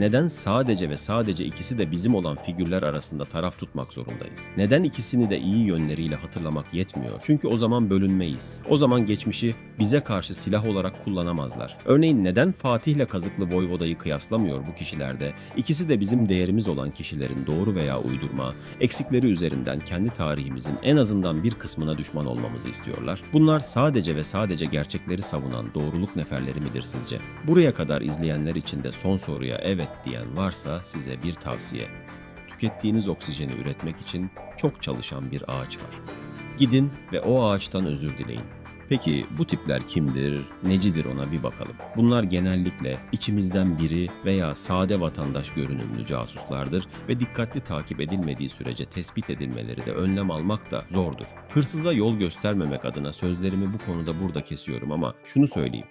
Neden sadece ve sadece ikisi de bizim olan figürler arasında taraf tutmak zorundayız? Neden ikisini de iyi yönleriyle hatırlamak yetmiyor? Çünkü o zaman bölünmeyiz. O zaman geçmişi bize karşı silah olarak kullanamazlar. Örneğin neden Fatih'le Kazıklı Voyvoda'yı kıyaslamıyor bu kişilerde? İkisi de bizim değerimiz olan kişilerin doğru veya uydurma, eksikleri üzerinden kendi tarihimizin en azından bir kısmına düşman olmamızı istiyorlar. Bunlar sadece ve sadece gerçekleri savunan doğruluk neferleri midir sizce? Buraya kadar izleyenler için de son soruya evet diyen varsa size bir tavsiye. Tükettiğiniz oksijeni üretmek için çok çalışan bir ağaç var. Gidin ve o ağaçtan özür dileyin. Peki bu tipler kimdir, necidir ona bir bakalım. Bunlar genellikle içimizden biri veya sade vatandaş görünümlü casuslardır ve dikkatli takip edilmediği sürece tespit edilmeleri de önlem almak da zordur. Hırsıza yol göstermemek adına sözlerimi bu konuda burada kesiyorum ama şunu söyleyeyim.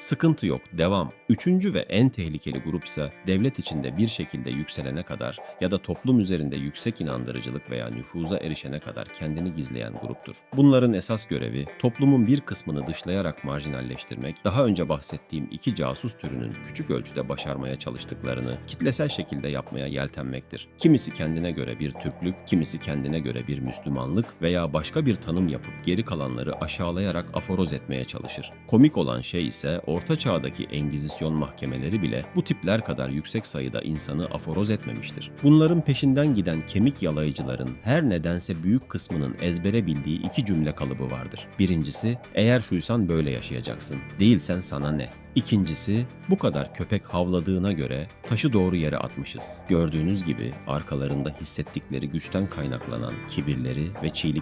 Sıkıntı yok, devam. Üçüncü ve en tehlikeli grup ise devlet içinde bir şekilde yükselene kadar ya da toplum üzerinde yüksek inandırıcılık veya nüfuza erişene kadar kendini gizleyen gruptur. Bunların esas görevi toplumun bir kısmını dışlayarak marjinalleştirmek, daha önce bahsettiğim iki casus türünün küçük ölçüde başarmaya çalıştıklarını kitlesel şekilde yapmaya yeltenmektir. Kimisi kendine göre bir Türklük, kimisi kendine göre bir Müslümanlık veya başka bir tanım yapıp geri kalanları aşağılayarak aforoz etmeye çalışır. Komik olan şey ise Orta Çağ'daki Engizisyon mahkemeleri bile bu tipler kadar yüksek sayıda insanı aforoz etmemiştir. Bunların peşinden giden kemik yalayıcıların her nedense büyük kısmının ezbere bildiği iki cümle kalıbı vardır. Birincisi, eğer şuysan böyle yaşayacaksın, değilsen sana ne? İkincisi, bu kadar köpek havladığına göre taşı doğru yere atmışız. Gördüğünüz gibi arkalarında hissettikleri güçten kaynaklanan kibirleri ve çiğlikleri